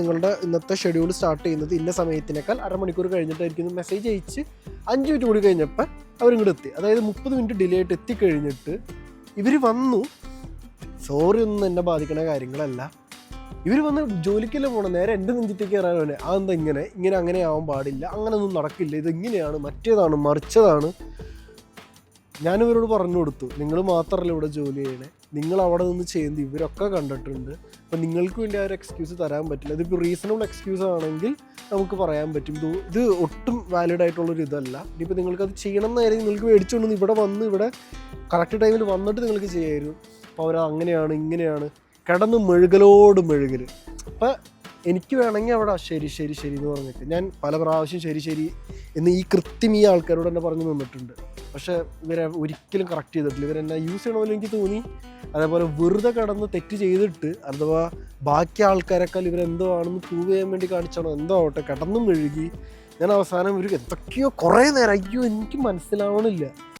നിങ്ങളുടെ ഇന്നത്തെ schedule start ചെയ്യുന്നത് ഇന്ന സമയത്തിനേക്കാൾ അരമണിക്കൂർ കഴിഞ്ഞിട്ടായിരിക്കും മെസ്സേജ് അയച്ച് അഞ്ച് മിനിറ്റ് കൂടി കഴിഞ്ഞപ്പോൾ അവരിങ്ങോട്ട് എത്തി. അതായത് മുപ്പത് മിനിറ്റ് ഡിലേ ആയിട്ട് എത്തിക്കഴിഞ്ഞിട്ട് ഇവർ വന്നു. സോറി ഒന്നും എന്നെ ബാധിക്കണ കാര്യങ്ങളല്ല. ഇവർ വന്ന് ജോലിക്കെല്ലാം പോകണം നേരെ എന്റെ നെഞ്ചത്തേക്ക് കയറാൻ അതെന്താ ഇങ്ങനെ? ഇങ്ങനെ അങ്ങനെ ആവാൻ പാടില്ല. അങ്ങനെയൊന്നും നടക്കില്ല. ഇത് ഇങ്ങനെയാണ് മറ്റേതാണ്? മറിച്ചതാണ്? ഞാനിവരോട് പറഞ്ഞു കൊടുത്തു നിങ്ങൾ മാത്രമല്ല ഇവിടെ ജോലി ചെയ്യണേ? നിങ്ങൾ അവിടെ നിന്ന് ചെയ്യുന്നത് ഇവരൊക്കെ കണ്ടിട്ടുണ്ട്. അപ്പം നിങ്ങൾക്ക് വേണ്ടി ആ ഒരു എക്സ്ക്യൂസ് തരാൻ പറ്റില്ല. ഇതിപ്പോൾ റീസണബിൾ എക്സ്ക്യൂസ് ആണെങ്കിൽ നമുക്ക് പറയാൻ പറ്റും. ഇത് ഇത് ഒട്ടും വാലിഡ് ആയിട്ടുള്ളൊരു ഇതല്ല. ഇനിയിപ്പോൾ നിങ്ങൾക്ക് അത് ചെയ്യണം എന്നായിരുന്നു നിങ്ങൾക്ക് മേടിച്ചുകൊണ്ട് ഇവിടെ വന്ന് ഇവിടെ കറക്റ്റ് ടൈമിൽ വന്നിട്ട് നിങ്ങൾക്ക് ചെയ്യായിരുന്നു. അപ്പോൾ അവർ അങ്ങനെയാണ് ഇങ്ങനെയാണ്. കിടന്ന് മെഴുകലോട് മെഴുകൽ അപ്പം എനിക്ക് വേണമെങ്കിൽ അവിടെ ശരി ശരി ശരി എന്ന് പറഞ്ഞിട്ട് ഞാൻ പല പ്രാവശ്യം ശരി ശരി എന്ന് ഈ കൃത്യം ഈ ആൾക്കാരോട് തന്നെ പറഞ്ഞു നിന്നിട്ടുണ്ട്. പക്ഷേ ഇവരെ ഒരിക്കലും കറക്റ്റ് ചെയ്തിട്ടില്ല. ഇവരെന്നെ യൂസ് ചെയ്യണ പോലെ എനിക്ക് തോന്നി. അതേപോലെ വെറുതെ കടന്ന് തെറ്റ് ചെയ്തിട്ട് അഥവാ ബാക്കി ആൾക്കാരെക്കാൾ ഇവരെന്തോ ആണെന്ന് പ്രൂവ് ചെയ്യാൻ വേണ്ടി കാണിച്ചാണോ എന്തോ ആവട്ടെ കടന്നും മെഴുകി. ഞാൻ അവസാനം ഇവർ എന്തൊക്കെയോ കുറേ നേരം അയ്യോ എനിക്ക് മനസ്സിലാവണില്ല.